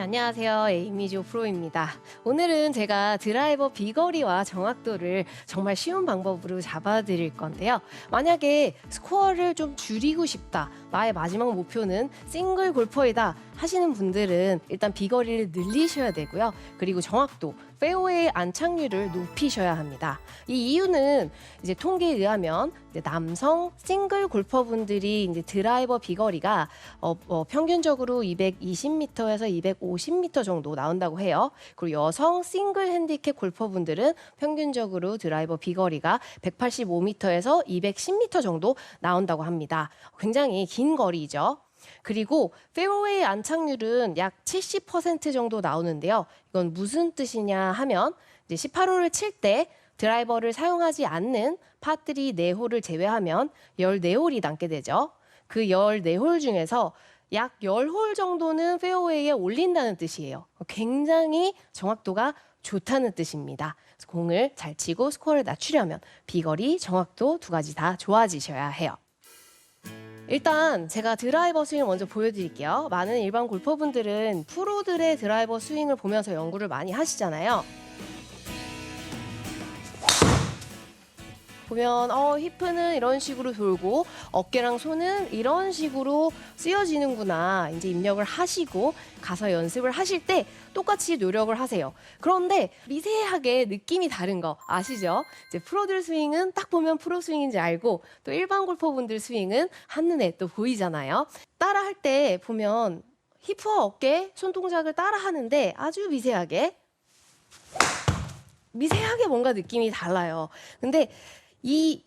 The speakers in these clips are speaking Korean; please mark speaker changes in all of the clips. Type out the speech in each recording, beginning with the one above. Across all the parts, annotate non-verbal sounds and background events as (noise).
Speaker 1: 네, 안녕하세요. 에이미조 프로입니다. 오늘은 제가 드라이버 비거리와 정확도를 정말 쉬운 방법으로 잡아드릴 건데요. 만약에 스코어를 좀 줄이고 싶다. 나의 마지막 목표는 싱글 골퍼이다 하시는 분들은 일단 비거리를 늘리셔야 되고요. 그리고 정확도, 페어웨이 안착률을 높이셔야 합니다. 이 이유는 이제 통계에 의하면 이제 남성 싱글 골퍼분들이 이제 드라이버 비거리가 어, 어, 평균적으로 220m에서 250m 정도 나온다고 해요. 그리고 여성 싱글 핸디캡 골퍼분들은 평균적으로 드라이버 비거리가 185m에서 210m 정도 나온다고 합니다. 굉장히 긴 거리죠. 그리고 페어웨이 안착률은 약 70% 정도 나오는데요. 이건 무슨 뜻이냐 하면 이제 18호를 칠때 드라이버를 사용하지 않는 파들이 4홀을 제외하면 14홀이 남게 되죠. 그 14홀 중에서 약 10홀 정도는 페어웨이에 올린다는 뜻이에요. 굉장히 정확도가 좋다는 뜻입니다. 공을 잘 치고 스코어를 낮추려면 비거리, 정확도 두 가지 다 좋아지셔야 해요. 일단 제가 드라이버 스윙을 먼저 보여드릴게요. 많은 일반 골퍼분들은 프로들의 드라이버 스윙을 보면서 연구를 많이 하시잖아요. 보면 어 히프는 이런 식으로 돌고 어깨랑 손은 이런 식으로 쓰여지는구나 이제 입력을 하시고 가서 연습을 하실 때 똑같이 노력을 하세요. 그런데 미세하게 느낌이 다른 거 아시죠? 이제 프로들 스윙은 딱 보면 프로 스윙인지 알고 또 일반 골퍼분들 스윙은 한눈에 또 보이잖아요. 따라 할 때 보면 히프와 어깨, 손 동작을 따라 하는데 아주 미세하게 미세하게 뭔가 느낌이 달라요. 근데 이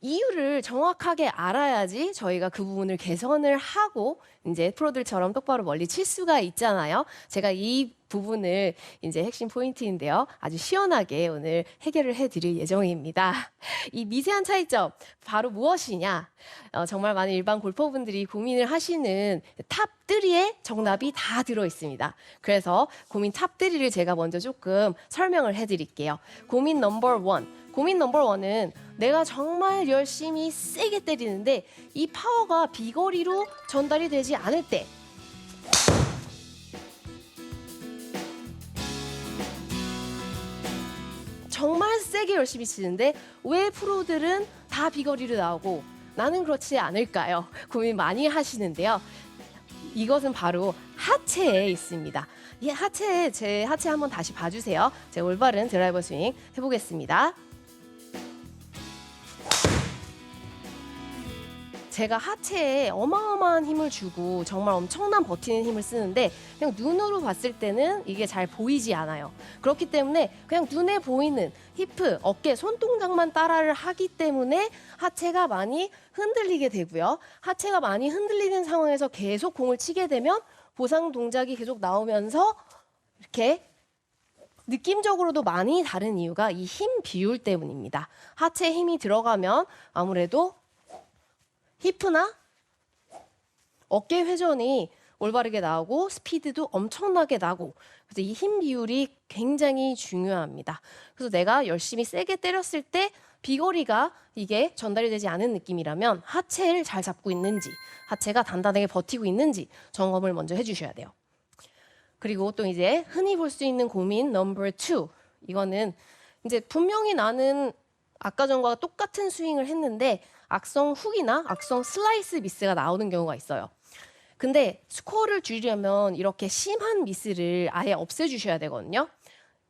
Speaker 1: 이유를 정확하게 알아야지 저희가 그 부분을 개선을 하고 이제 프로들처럼 똑바로 멀리 칠 수가 있잖아요. 제가 이 부분을 이제 핵심 포인트인데요. 아주 시원하게 오늘 해결을 해드릴 예정입니다. (laughs) 이 미세한 차이점 바로 무엇이냐? 어, 정말 많은 일반 골퍼분들이 고민을 하시는 탑 3의 정답이 다 들어 있습니다. 그래서 고민 탑 3를 제가 먼저 조금 설명을 해드릴게요. 고민 넘버 원. 고민 넘버 원은 내가 정말 열심히 세게 때리는데 이 파워가 비거리로 전달이 되지 않을 때 정말 세게 열심히 치는데 왜 프로들은 다 비거리로 나오고 나는 그렇지 않을까요? (laughs) 고민 많이 하시는데요. 이것은 바로 하체에 있습니다. 이 하체 제 하체 한번 다시 봐주세요. 제 올바른 드라이버 스윙 해보겠습니다. 제가 하체에 어마어마한 힘을 주고 정말 엄청난 버티는 힘을 쓰는데 그냥 눈으로 봤을 때는 이게 잘 보이지 않아요. 그렇기 때문에 그냥 눈에 보이는 히프, 어깨, 손 동작만 따라를 하기 때문에 하체가 많이 흔들리게 되고요. 하체가 많이 흔들리는 상황에서 계속 공을 치게 되면 보상 동작이 계속 나오면서 이렇게 느낌적으로도 많이 다른 이유가 이 힘 비율 때문입니다. 하체 힘이 들어가면 아무래도 히프나 어깨 회전이 올바르게 나오고 스피드도 엄청나게 나고 그래서 이 힘 비율이 굉장히 중요합니다. 그래서 내가 열심히 세게 때렸을 때 비거리가 이게 전달이 되지 않은 느낌이라면 하체를 잘 잡고 있는지 하체가 단단하게 버티고 있는지 점검을 먼저 해주셔야 돼요. 그리고 또 이제 흔히 볼 수 있는 고민 넘버 2 이거는 이제 분명히 나는 아까 전과 똑같은 스윙을 했는데 악성 훅이나 악성 슬라이스 미스가 나오는 경우가 있어요. 근데 스코어를 줄이려면 이렇게 심한 미스를 아예 없애주셔야 되거든요.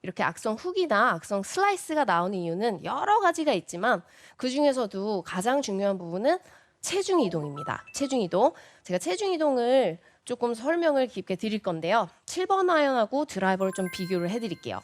Speaker 1: 이렇게 악성 훅이나 악성 슬라이스가 나오는 이유는 여러 가지가 있지만 그 중에서도 가장 중요한 부분은 체중 이동입니다. 체중 이동. 제가 체중 이동을 조금 설명을 깊게 드릴 건데요. 7번 아이언하고 드라이버를 좀 비교를 해드릴게요.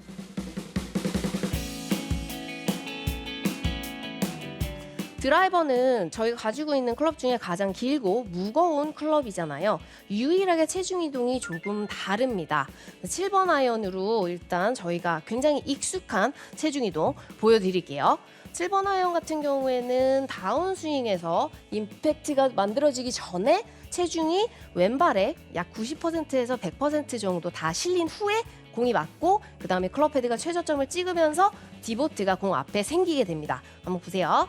Speaker 1: 드라이버는 저희가 가지고 있는 클럽 중에 가장 길고 무거운 클럽이잖아요. 유일하게 체중 이동이 조금 다릅니다. 7번 아이언으로 일단 저희가 굉장히 익숙한 체중 이동 보여드릴게요. 7번 아이언 같은 경우에는 다운 스윙에서 임팩트가 만들어지기 전에 체중이 왼발에 약 90%에서 100% 정도 다 실린 후에 공이 맞고 그 다음에 클럽 헤드가 최저점을 찍으면서 디보트가 공 앞에 생기게 됩니다. 한번 보세요.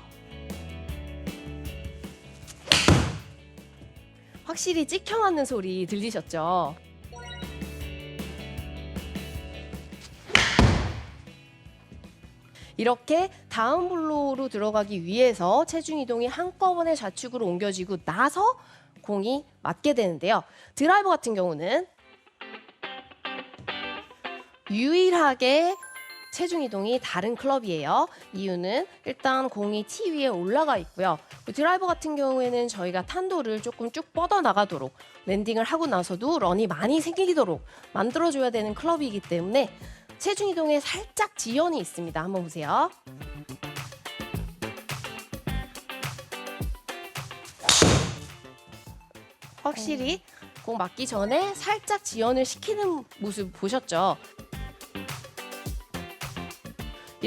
Speaker 1: 확실히 찍혀맞는 소리 들리셨죠? 이렇게 다음 블로우로 들어가기 위해서 체중 이동이 한꺼번에 좌측으로 옮겨지고 나서 공이 맞게 되는데요. 드라이버 같은 경우는 유일하게 체중 이동이 다른 클럽이에요. 이유는 일단 공이 티 위에 올라가 있고요. 그 드라이버 같은 경우에는 저희가 탄도를 조금 쭉 뻗어 나가도록 랜딩을 하고 나서도 런이 많이 생기도록 만들어줘야 되는 클럽이기 때문에 체중 이동에 살짝 지연이 있습니다. 한번 보세요. 확실히 공 맞기 전에 살짝 지연을 시키는 모습 보셨죠?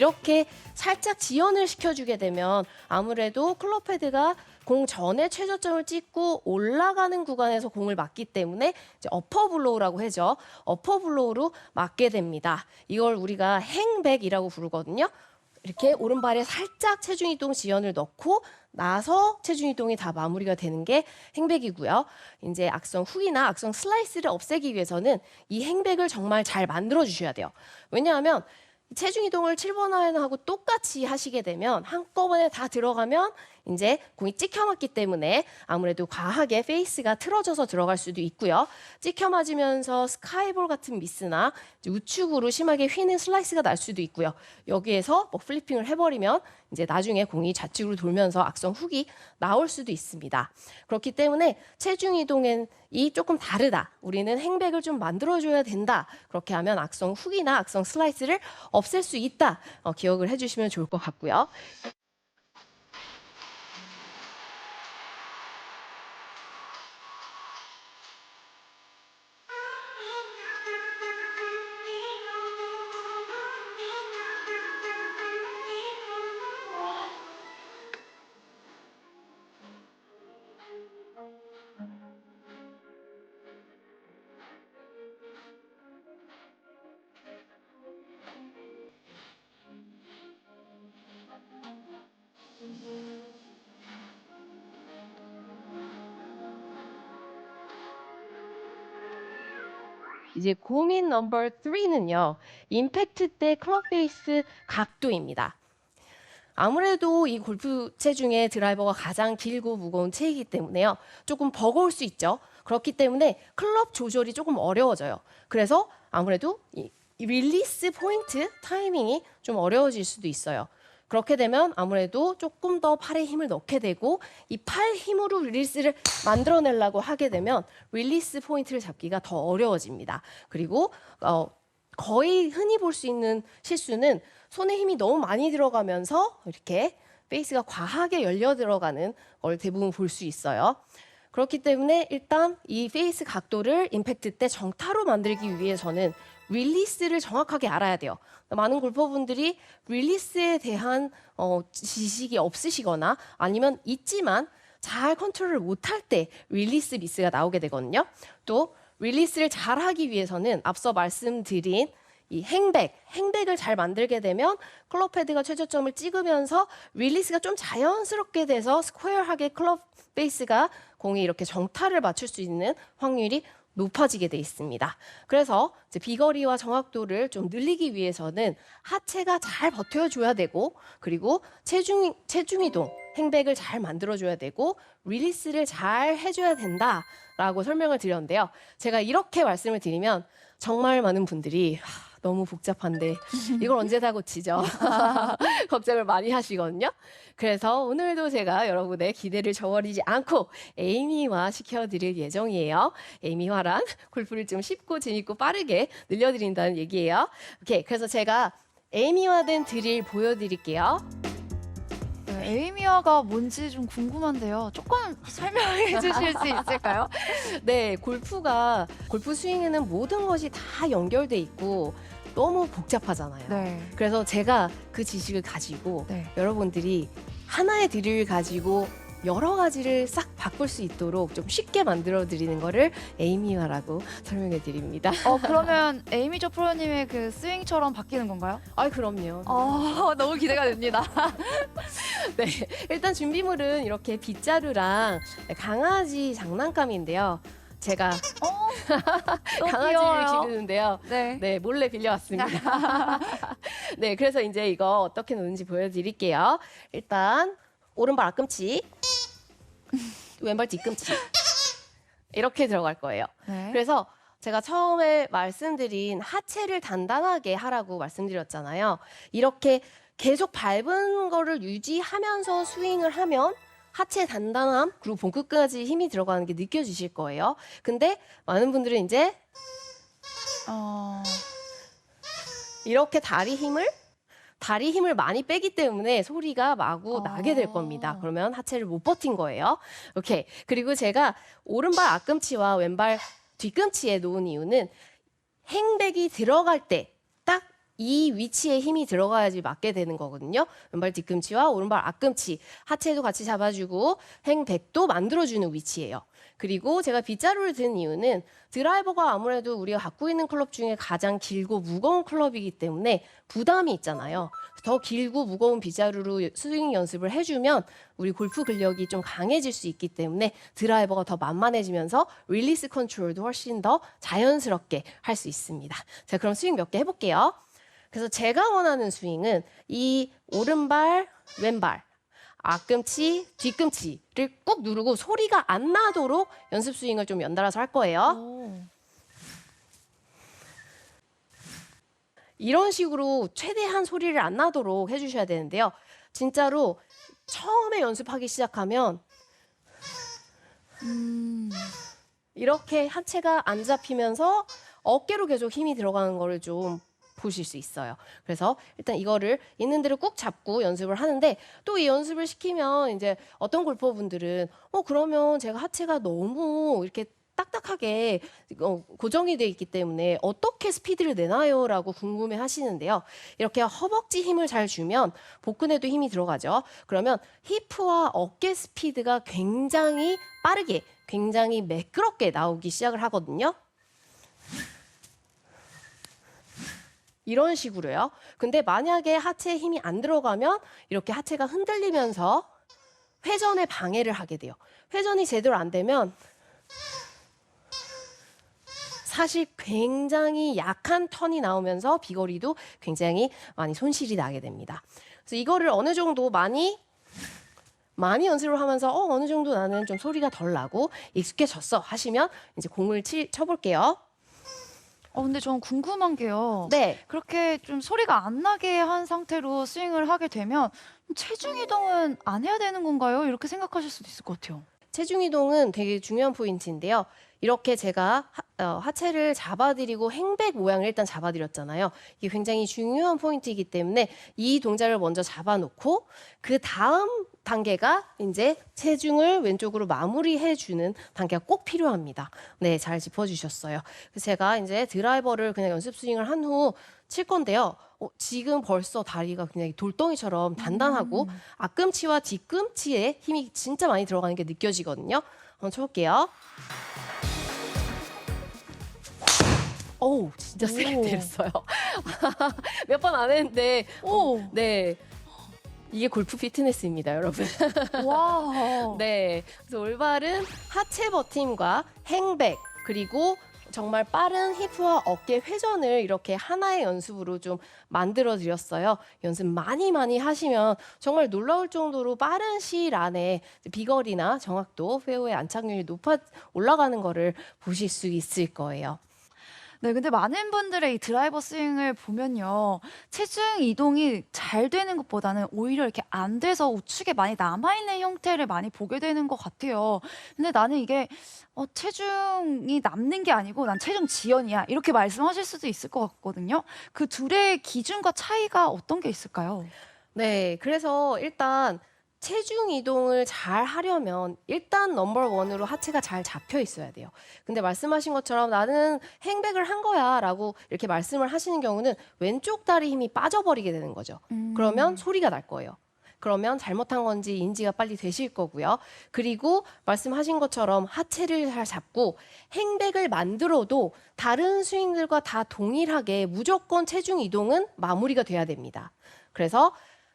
Speaker 1: 이렇게 살짝 지연을 시켜주게 되면 아무래도 클럽 헤드가 공 전에 최저점을 찍고 올라가는 구간에서 공을 맞기 때문에 이제 어퍼 블로우라고 하죠. 어퍼 블로우로 맞게 됩니다. 이걸 우리가 행백이라고 부르거든요. 이렇게 오른발에 살짝 체중 이동 지연을 넣고 나서 체중 이동이 다 마무리가 되는 게 행백이고요. 이제 악성 훅이나 악성 슬라이스를 없애기 위해서는 이 행백을 정말 잘 만들어 주셔야 돼요. 왜냐하면 체중 이동을 7번 아이언하고 똑같이 하시게 되면 한꺼번에 다 들어가면 이제 공이 찍혀 맞기 때문에 아무래도 과하게 페이스가 틀어져서 들어갈 수도 있고요. 찍혀 맞으면서 스카이볼 같은 미스나 우측으로 심하게 휘는 슬라이스가 날 수도 있고요. 여기에서 뭐 플리핑을 해버리면 이제 나중에 공이 좌측으로 돌면서 악성 훅이 나올 수도 있습니다. 그렇기 때문에 체중 이동은 이 조금 다르다. 우리는 행백을 좀 만들어줘야 된다. 그렇게 하면 악성 훅이나 악성 슬라이스를 없앨 수 있다. 어, 기억을 해주시면 좋을 것 같고요. 이제 고민 넘버 3는요. 임팩트 때 클럽 페이스 각도입니다. 아무래도 이 골프 채 중에 드라이버가 가장 길고 무거운 채이기 때문에요. 조금 버거울 수 있죠. 그렇기 때문에 클럽 조절이 조금 어려워져요. 그래서 아무래도 이 릴리스 포인트 타이밍이 좀 어려워질 수도 있어요. 그렇게 되면 아무래도 조금 더 팔에 힘을 넣게 되고 이 팔 힘으로 릴리스를 만들어내려고 하게 되면 릴리스 포인트를 잡기가 더 어려워집니다. 그리고 어, 거의 흔히 볼 수 있는 실수는 손에 힘이 너무 많이 들어가면서 이렇게 페이스가 과하게 열려 들어가는 걸 대부분 볼 수 있어요. 그렇기 때문에 일단 이 페이스 각도를 임팩트 때 정타로 만들기 위해서는 릴리스를 정확하게 알아야 돼요. 많은 골퍼분들이 릴리스에 대한 어, 지식이 없으시거나 아니면 있지만 잘 컨트롤을 못할 때 릴리스 미스가 나오게 되거든요. 또 릴리스를 잘 하기 위해서는 앞서 말씀드린 이 행백, 행백을 잘 만들게 되면 클럽 헤드가 최저점을 찍으면서 릴리스가 좀 자연스럽게 돼서 스퀘어하게 클럽 베이스가 공이 이렇게 정타를 맞출 수 있는 확률이 높아지게 돼 있습니다. 그래서 비거리와 정확도를 좀 늘리기 위해서는 하체가 잘 버텨줘야 되고 그리고 체중 체중 이동 행백을 잘 만들어줘야 되고 릴리스를 잘 해줘야 된다라고 설명을 드렸는데요. 제가 이렇게 말씀을 드리면 정말 많은 분들이 하, 너무 복잡한데 (laughs) 이걸 언제 다 고치죠? (laughs) 걱정을 많이 하시거든요. 그래서 오늘도 제가 여러분의 기대를 저버리지 않고 에이미화 시켜드릴 예정이에요. 에이미화란 골프를 좀 쉽고 재밌고 빠르게 늘려드린다는 얘기예요. 오케이, 그래서 제가 에이미화된 드릴 보여드릴게요.
Speaker 2: 네, 에이미어가 뭔지 좀 궁금한데요. 조금 설명해 (laughs) 주실 수 있을까요?
Speaker 1: 네, 골프가 골프 스윙에는 모든 것이 다 연결돼 있고 너무 복잡하잖아요.
Speaker 2: 네.
Speaker 1: 그래서 제가 그 지식을 가지고
Speaker 2: 네.
Speaker 1: 여러분들이 하나의 드릴을 가지고 여러 가지를 싹 바꿀 수 있도록 좀 쉽게 만들어 드리는 거를 에이미화라고 설명해 드립니다.
Speaker 2: 어 (laughs) 그러면 에이미조 프로님의 그 스윙처럼 바뀌는 건가요?
Speaker 1: 아, 그럼요.
Speaker 2: 어 (laughs) 너무 기대가 됩니다. (laughs)
Speaker 1: 네. 일단 준비물은 이렇게 빗자루랑 강아지 장난감인데요. 제가
Speaker 2: 어 너무
Speaker 1: 강아지를
Speaker 2: 귀여워요.
Speaker 1: 기르는데요.
Speaker 2: 네.
Speaker 1: 네, 몰래 빌려왔습니다. 네, 그래서 이제 이거 어떻게 노는지 보여드릴게요. 일단 오른발 앞꿈치, (laughs) 왼발 뒤꿈치 이렇게 들어갈 거예요.
Speaker 2: 네.
Speaker 1: 그래서 제가 처음에 말씀드린 하체를 단단하게 하라고 말씀드렸잖아요. 이렇게 계속 밟은 거를 유지하면서 스윙을 하면 하체 단단함 그리고 봉끝까지 힘이 들어가는 게 느껴지실 거예요. 근데 많은 분들은 이제
Speaker 2: 어,
Speaker 1: 이렇게 다리 힘을 다리 힘을 많이 빼기 때문에 소리가 마구
Speaker 2: 어.
Speaker 1: 나게 될 겁니다. 그러면 하체를 못 버틴 거예요. 오케이. 그리고 제가 오른발 앞꿈치와 왼발 뒤꿈치에 놓은 이유는 행백이 들어갈 때딱 이 위치에 힘이 들어가야지 맞게 되는 거거든요. 왼발 뒤꿈치와 오른발 앞꿈치 하체도 같이 잡아주고 행백도 만들어주는 위치예요. 그리고 제가 빗자루를 든 이유는 드라이버가 아무래도 우리가 갖고 있는 클럽 중에 가장 길고 무거운 클럽이기 때문에 부담이 있잖아요. 더 길고 무거운 빗자루로 스윙 연습을 해주면 우리 골프 근력이 좀 강해질 수 있기 때문에 드라이버가 더 만만해지면서 릴리스 컨트롤도 훨씬 더 자연스럽게 할 수 있습니다. 자, 그럼 스윙 몇 개 해볼게요. 그래서 제가 원하는 스윙은 이 오른발, 왼발, 앞꿈치, 뒤꿈치를 꾹 누르고 소리가 안 나도록 연습 스윙을 좀 연달아서 할 거예요.
Speaker 2: 오.
Speaker 1: 이런 식으로 최대한 소리를 안 나도록 해주셔야 되는데요. 진짜로 처음에 연습하기 시작하면
Speaker 2: 음,
Speaker 1: 이렇게 하체가 안 잡히면서 어깨로 계속 힘이 들어가는 거를 좀 보실 수 있어요. 그래서 일단 이거를 있는 대로 꾹 잡고 연습을 하는데 또 이 연습을 시키면 이제 어떤 골퍼분들은 어 그러면 제가 하체가 너무 이렇게 딱딱하게 어, 고정이 돼 있기 때문에 어떻게 스피드를 내나요 라고 궁금해 하시는데요. 이렇게 허벅지 힘을 잘 주면 복근에도 힘이 들어가죠. 그러면 히프와 어깨 스피드가 굉장히 빠르게 굉장히 매끄럽게 나오기 시작을 하거든요. 이런 식으로요. 근데 만약에 하체에 힘이 안 들어가면 이렇게 하체가 흔들리면서 회전에 방해를 하게 돼요. 회전이 제대로 안 되면 사실 굉장히 약한 턴이 나오면서 비거리도 굉장히 많이 손실이 나게 됩니다. 그래서 이거를 어느 정도 많이 많이 연습을 하면서 어, 어느 정도 나는 좀 소리가 덜 나고 익숙해졌어 하시면 이제 공을 치, 쳐볼게요.
Speaker 2: 어, 근데 저는 궁금한 게요.
Speaker 1: 네.
Speaker 2: 그렇게 좀 소리가 안 나게 한 상태로 스윙을 하게 되면 체중 이동은 안 해야 되는 건가요? 이렇게 생각하실 수도 있을 것 같아요.
Speaker 1: 체중 이동은 되게 중요한 포인트인데요. 이렇게 제가 하, 어, 하체를 잡아드리고 행백 모양을 일단 잡아드렸잖아요. 이게 굉장히 중요한 포인트이기 때문에 이 동작을 먼저 잡아놓고 그 다음 단계가 이제 체중을 왼쪽으로 마무리해 주는 단계가 꼭 필요합니다. 네, 잘 짚어 주셨어요. 그래서 제가 이제 드라이버를 그냥 연습 스윙을 한 후 칠 건데요. 어, 지금 벌써 다리가 굉장히 돌덩이처럼 단단하고 앞꿈치와 뒤꿈치에 힘이 진짜 많이 들어가는 게 느껴지거든요. 한번 쳐볼게요. 어우, 진짜 세게
Speaker 2: 오.
Speaker 1: 때렸어요. (laughs) 몇 번 안 했는데,
Speaker 2: 오,
Speaker 1: 네. 이게 골프 피트니스입니다, 여러분. (laughs)
Speaker 2: 와.
Speaker 1: 네. 그래서 올바른 하체 버팀과 행백, 그리고 정말 빠른 히프와 어깨 회전을 이렇게 하나의 연습으로 좀 만들어 드렸어요. 연습 많이 많이 하시면 정말 놀라울 정도로 빠른 시일 안에 비거리나 정확도, 페어의 안착률이 높아 올라가는 거를 보실 수 있을 거예요.
Speaker 2: 네, 근데 많은 분들의 이 드라이버 스윙을 보면요. 체중 이동이 잘 되는 것보다는 오히려 이렇게 안 돼서 우측에 많이 남아있는 형태를 많이 보게 되는 것 같아요. 근데 나는 이게 어, 체중이 남는 게 아니고 난 체중 지연이야. 이렇게 말씀하실 수도 있을 것 같거든요. 그 둘의 기준과 차이가 어떤 게 있을까요?
Speaker 1: 네, 그래서 일단 체중 이동을 잘 하려면 일단 넘버 원으로 하체가 잘 잡혀 있어야 돼요. 근데 말씀하신 것처럼 나는 행백을 한 거야라고 이렇게 말씀을 하시는 경우는 왼쪽 다리 힘이 빠져버리게 되는 거죠.
Speaker 2: 음.
Speaker 1: 그러면 소리가 날 거예요. 그러면 잘못한 건지 인지가 빨리 되실 거고요. 그리고 말씀하신 것처럼 하체를 잘 잡고 행백을 만들어도 다른 스윙들과 다 동일하게 무조건 체중 이동은 마무리가 돼야 됩니다. 그래서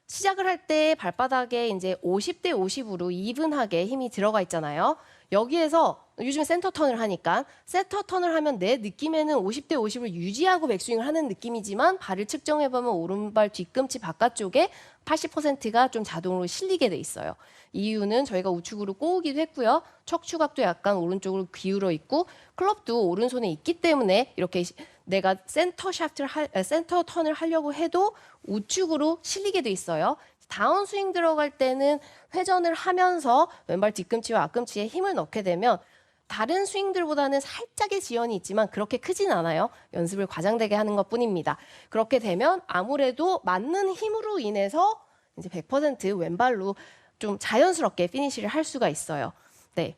Speaker 1: 시작을 할 때 발바닥에 이제 50대 50으로 이분하게 힘이 들어가 있잖아요. 여기에서 요즘 센터 턴을 하니까 센터 턴을 하면 내 느낌에는 50대 50을 유지하고 백스윙을 하는 느낌이지만 발을 측정해 보면 오른발 뒤꿈치 바깥쪽에 80%가 좀 자동으로 실리게 돼 있어요. 이유는 저희가 우측으로 꼬우기도 했고요. 척추각도 약간 오른쪽으로 기울어 있고 클럽도 오른손에 있기 때문에 이렇게 시- 내가 센터 샤프트를 할, 아, 센터 턴을 하려고 해도 우측으로 실리게 돼 있어요. 다운 스윙 들어갈 때는 회전을 하면서 왼발 뒤꿈치와 앞꿈치에 힘을 넣게 되면 다른 스윙들보다는 살짝의 지연이 있지만 그렇게 크진 않아요. 연습을 과장되게 하는 것 뿐입니다. 그렇게 되면 아무래도 맞는 힘으로 인해서 이제 100% 왼발로 좀 자연스럽게 피니시를 할 수가 있어요. 네.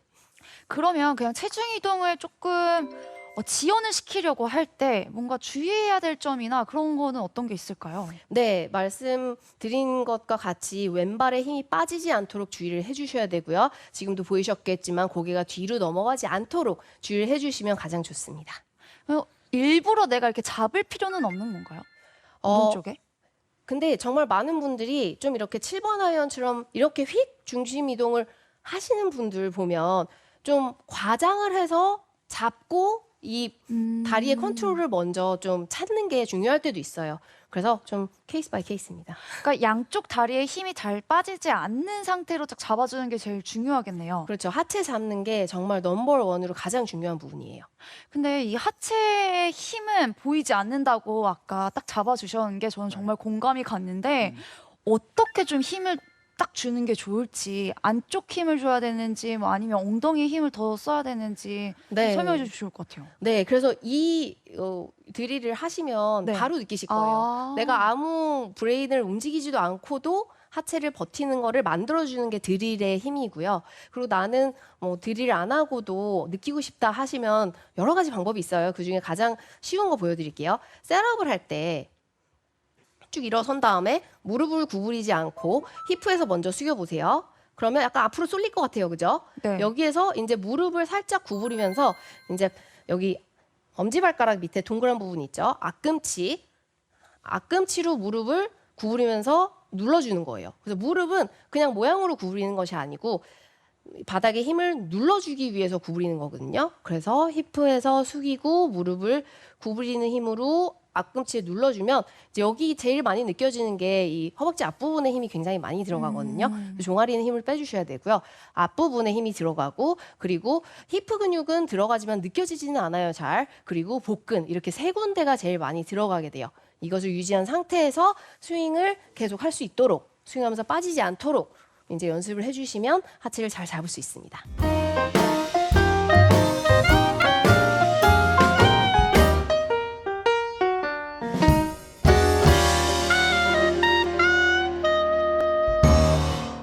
Speaker 2: 그러면 그냥 체중 이동을 조금 어, 지연을 시키려고 할 때 뭔가 주의해야 될 점이나 그런 거는 어떤 게 있을까요?
Speaker 1: 네, 말씀드린 것과 같이 왼발에 힘이 빠지지 않도록 주의를 해주셔야 되고요. 지금도 보이셨겠지만 고개가 뒤로 넘어가지 않도록 주의를 해주시면 가장 좋습니다.
Speaker 2: 어, 일부러 내가 이렇게 잡을 필요는 없는 건가요?
Speaker 1: 어,
Speaker 2: 오른쪽에?
Speaker 1: 근데 정말 많은 분들이 좀 이렇게 7번 아이언처럼 이렇게 휙 중심 이동을 하시는 분들 보면 좀 과장을 해서 잡고 이
Speaker 2: 음.
Speaker 1: 다리의 컨트롤을 먼저 좀 찾는 게 중요할 때도 있어요. 그래서 좀 케이스 바이 케이스입니다.
Speaker 2: 그러니까 양쪽 다리에 힘이 잘 빠지지 않는 상태로 딱 잡아주는 게 제일 중요하겠네요.
Speaker 1: 그렇죠. 하체 잡는 게 정말 넘버 원으로 가장 중요한 부분이에요.
Speaker 2: 근데 이 하체의 힘은 보이지 않는다고 아까 딱 잡아주셨는 게 저는 정말 공감이 갔는데 어떻게 좀 힘을 딱 주는 게 좋을지 안쪽 힘을 줘야 되는지 뭐 아니면 엉덩이 힘을 더 써야 되는지
Speaker 1: 네.
Speaker 2: 설명해 주시면 좋을 것 같아요.
Speaker 1: 네, 그래서 이 어, 드릴을 하시면
Speaker 2: 네.
Speaker 1: 바로 느끼실 거예요.
Speaker 2: 아.
Speaker 1: 내가 아무 브레인을 움직이지도 않고도 하체를 버티는 거를 만들어주는 게 드릴의 힘이고요. 그리고 나는 뭐 드릴 안 하고도 느끼고 싶다 하시면 여러 가지 방법이 있어요. 그 중에 가장 쉬운 거 보여드릴게요. 셋업을 할 때 쭉 일어선 다음에 무릎을 구부리지 않고 히프에서 먼저 숙여 보세요. 그러면 약간 앞으로 쏠릴 것 같아요, 그죠?
Speaker 2: 네.
Speaker 1: 여기에서 이제 무릎을 살짝 구부리면서 이제 여기 엄지발가락 밑에 동그란 부분 있죠? 앞꿈치. 앞꿈치로 무릎을 구부리면서 눌러주는 거예요. 그래서 무릎은 그냥 모양으로 구부리는 것이 아니고 바닥에 힘을 눌러주기 위해서 구부리는 거거든요. 그래서 히프에서 숙이고 무릎을 구부리는 힘으로 앞꿈치에 눌러주면 이제 여기 제일 많이 느껴지는 게 이 허벅지 앞부분에 힘이 굉장히 많이 들어가거든요.
Speaker 2: 음.
Speaker 1: 종아리는 힘을 빼주셔야 되고요. 앞부분에 힘이 들어가고 그리고 히프 근육은 들어가지만 느껴지지는 않아요. 잘 그리고 복근 이렇게 세 군데가 제일 많이 들어가게 돼요. 이것을 유지한 상태에서 스윙을 계속 할 수 있도록 스윙하면서 빠지지 않도록 이제 연습을 해주시면 하체를 잘 잡을 수 있습니다.